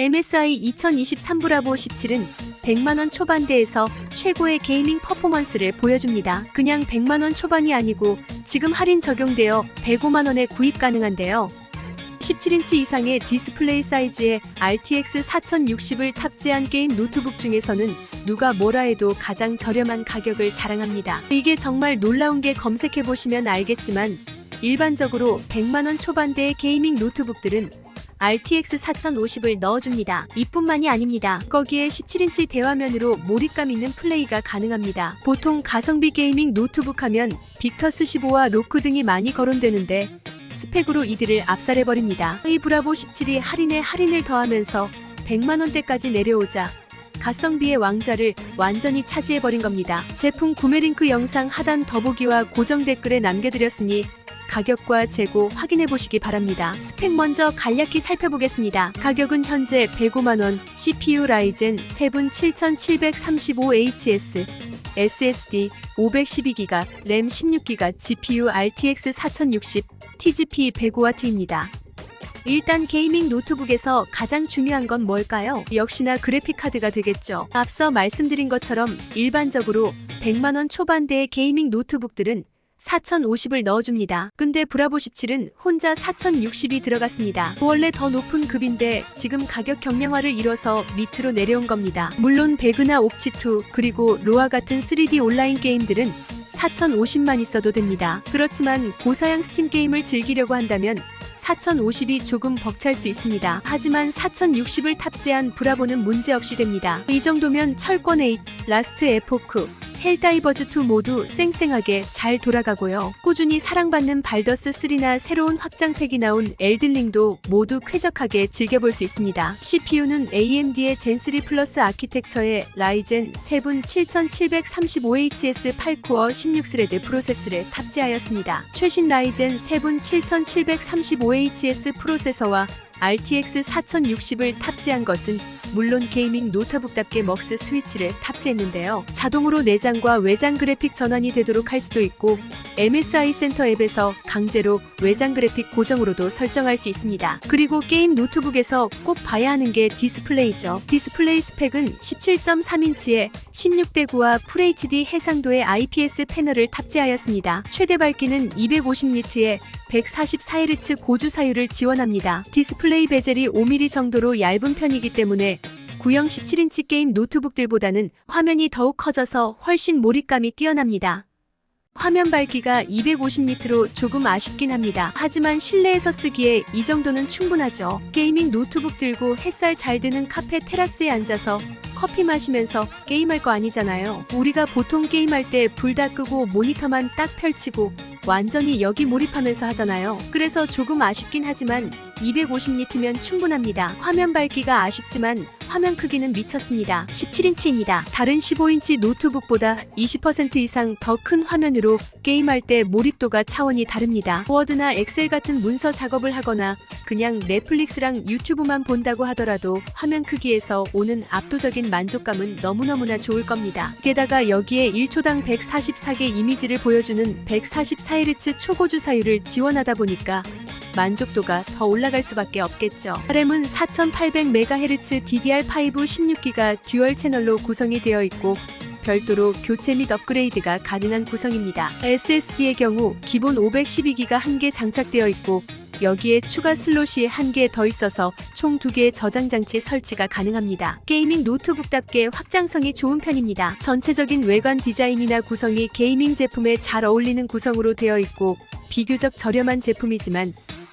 MSI 2023 브라보 17은 100만원 초반대에서 최고의 게이밍 퍼포먼스를 보여줍니다. 그냥 100만원 초반이 아니고 지금 할인 적용되어 105만원에 구입 가능한데요. 17인치 이상의 디스플레이 사이즈의 RTX 4060을 탑재한 게임 노트북 중에서는 누가 뭐라 해도 가장 저렴한 가격을 자랑합니다. 이게 정말 놀라운 게 검색해보시면 알겠지만 일반적으로 100만원 초반대의 게이밍 노트북들은 RTX 4050을 넣어줍니다. 이뿐만이 아닙니다. 거기에 17인치 대화면으로 몰입감 있는 플레이가 가능합니다. 보통 가성비 게이밍 노트북 하면 빅터스 15와 로크 등이 많이 거론되는데 스펙으로 이들을 압살해버립니다. 이 브라보 17이 할인에 할인을 더하면서 100만원대까지 내려오자 가성비의 왕좌를 완전히 차지해버린 겁니다. 제품 구매 링크 영상 하단 더보기와 고정 댓글에 남겨드렸으니 가격과 재고 확인해 보시기 바랍니다. 스펙 먼저 간략히 살펴보겠습니다. 가격은 현재 105만원, CPU 라이젠 7분 7735HS, SSD 512GB, 램 16GB, GPU RTX 4060, TGP 105W입니다. 일단 게이밍 노트북에서 가장 중요한 건 뭘까요? 역시나 그래픽 카드가 되겠죠. 앞서 말씀드린 것처럼 일반적으로 100만원 초반대의 게이밍 노트북들은 4050을 넣어줍니다. 근데 브라보 17은 혼자 4060이 들어갔습니다. 원래 더 높은 급인데 지금 가격 경량화를 이뤄서 밑으로 내려온 겁니다. 물론 배그나 옵치2 그리고 로아 같은 3D 온라인 게임들은 4050만 있어도 됩니다. 그렇지만 고사양 스팀 게임을 즐기려고 한다면 4050이 조금 벅찰 수 있습니다. 하지만 4060을 탑재한 브라보는 문제없이 됩니다. 이 정도면 철권 8, 라스트 에포크, 헬다이버즈2 모두 쌩쌩하게 잘 돌아가고요. 꾸준히 사랑받는 발더스 3나 새로운 확장팩이 나온 엘든링도 모두 쾌적하게 즐겨볼 수 있습니다. CPU는 AMD의 젠3 플러스 아키텍처의 라이젠 7분 7735HS 8코어 16스레드 프로세스를 탑재하였습니다. 최신 라이젠 7분 7735HS 프로세서와 RTX 4060을 탑재한 것은 물론 게이밍 노트북답게 먹스 스위치를 탑재했는데요. 자동으로 내장과 외장 그래픽 전환이 되도록 할 수도 있고 MSI 센터 앱에서 강제로 외장 그래픽 고정으로도 설정할 수 있습니다. 그리고 게임 노트북에서 꼭 봐야 하는 게 디스플레이죠. 디스플레이 스펙은 17.3인치에 16대 9와 FHD 해상도의 IPS 패널을 탑재하였습니다. 최대 밝기는 250니트에 144Hz 고주 사율을 지원합니다. 디스플레이 베젤이 5mm 정도로 얇은 편이기 때문에 구형 17인치 게임 노트북들보다는 화면이 더욱 커져서 훨씬 몰입감이 뛰어납니다. 화면 밝기가 250니트로 조금 아쉽긴 합니다. 하지만 실내에서 쓰기에 이 정도는 충분하죠. 게이밍 노트북 들고 햇살 잘 드는 카페 테라스에 앉아서 커피 마시면서 게임할 거 아니잖아요. 우리가 보통 게임할 때 불 다 끄고 모니터만 딱 펼치고 완전히 여기 몰입하면서 하잖아요. 그래서 조금 아쉽긴 하지만 250니트면 충분합니다. 화면 밝기가 아쉽지만 화면 크기는 미쳤습니다. 17인치입니다. 다른 15인치 노트북보다 20% 이상 더 큰 화면으로 게임할 때 몰입도가 차원이 다릅니다. 워드나 엑셀 같은 문서 작업을 하거나 그냥 넷플릭스랑 유튜브만 본다고 하더라도 화면 크기에서 오는 압도적인 만족감은 너무너무나 좋을 겁니다. 게다가 여기에 1초당 144개 이미지를 보여주는 144Hz 초고주 사율을 지원하다 보니까 만족도가 더 올라갈 수밖에 없겠죠. RM은 4800MHz DDR5 16기가 듀얼 채널로 구성이 되어 있고 별도로 교체 및 업그레이드가 가능한 구성입니다. SSD의 경우 기본 512기가 한 개 장착되어 있고 여기에 추가 슬롯이 한 개 더 있어서 총 두 개의 저장 장치 설치가 가능합니다. 게이밍 노트북답게 확장성이 좋은 편입니다. 전체적인 외관 디자인이나 구성이 게이밍 제품에 잘 어울리는 구성으로 되어 있고 비교적 저렴한 제품이지만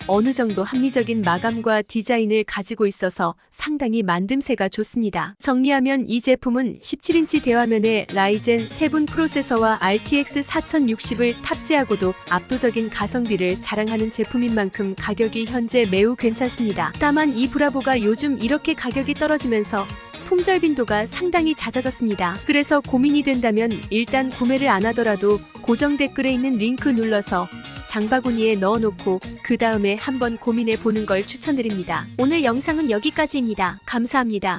어느 정도 합리적인 마감과 디자인을 가지고 있어서 상당히 만듦새가 좋습니다. 정리하면 이 제품은 17인치 대화면에 라이젠 7 프로세서와 RTX 4060을 탑재하고도 압도적인 가성비를 자랑하는 제품인 만큼 가격이 현재 매우 괜찮습니다. 다만 이 브라보가 요즘 이렇게 가격이 떨어지면서 품절 빈도가 상당히 잦아졌습니다. 그래서 고민이 된다면 일단 구매를 안 하더라도 고정 댓글에 있는 링크 눌러서 장바구니에 넣어놓고 그 다음에 한번 고민해 보는 걸 추천드립니다. 오늘 영상은 여기까지입니다. 감사합니다.